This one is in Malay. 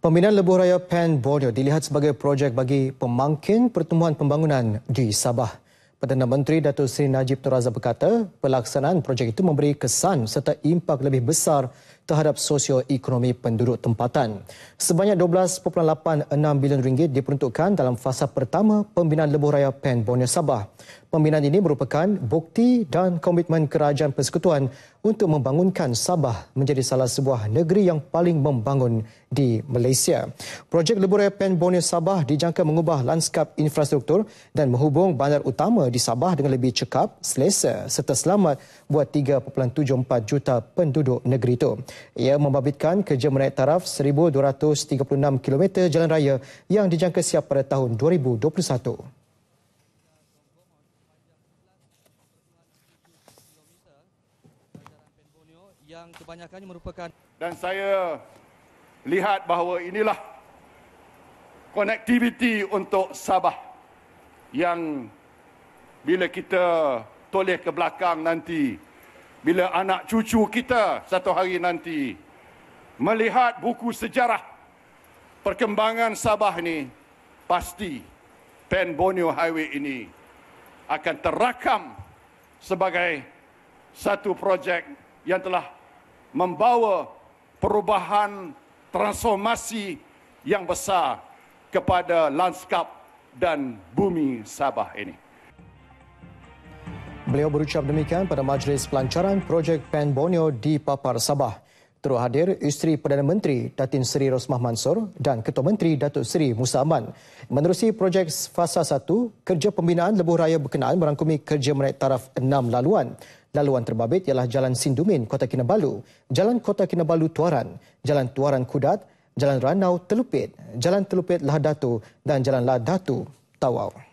Pembinaan Lebuh Raya Pen Borneo dilihat sebagai projek bagi pemangkin pertumbuhan pembangunan di Sabah. Perdana Menteri Datuk Seri Najib Tun Razak berkata, pelaksanaan projek itu memberi kesan serta impak lebih besar terhadap sosioekonomi penduduk tempatan. Sebanyak 12.86 bilion ringgit diperuntukkan dalam fasa pertama pembinaan Lebuh Raya Pen Borneo Sabah. Pembinaan ini merupakan bukti dan komitmen kerajaan persekutuan untuk membangunkan Sabah menjadi salah sebuah negeri yang paling membangun di Malaysia. Projek Leburai Pen Borneo Sabah dijangka mengubah lanskap infrastruktur dan menghubung bandar utama di Sabah dengan lebih cekap, selesa serta selamat buat 3.74 juta penduduk negeri itu. Ia membabitkan kerja menaik taraf 1,236 km jalan raya yang dijangka siap pada tahun 2021. yang kebanyakannya merupakan dan saya lihat bahawa inilah konektiviti untuk Sabah yang bila kita toleh ke belakang nanti bila anak cucu kita satu hari nanti melihat buku sejarah perkembangan Sabah ni pasti Pen Borneo Highway ini akan terakam sebagai satu projek yang telah membawa perubahan transformasi yang besar kepada lanskap dan bumi Sabah ini. Beliau berucap demikian pada majlis pelancaran projek Pen Borneo di Papar Sabah. Turut hadir isteri Perdana Menteri Datin Seri Rosmah Mansor dan Ketua Menteri Datuk Seri Musa Aman. Menerusi projek fasa 1, kerja pembinaan lebuh raya berkenaan merangkumi kerja menaik taraf 6 laluan. Laluan terbabit ialah Jalan Sindumin, Kota Kinabalu, Jalan Kota Kinabalu Tuaran, Jalan Tuaran Kudat, Jalan Ranau Telupit, Jalan Telupit Lahadatu dan Jalan Lahadatu Tawau.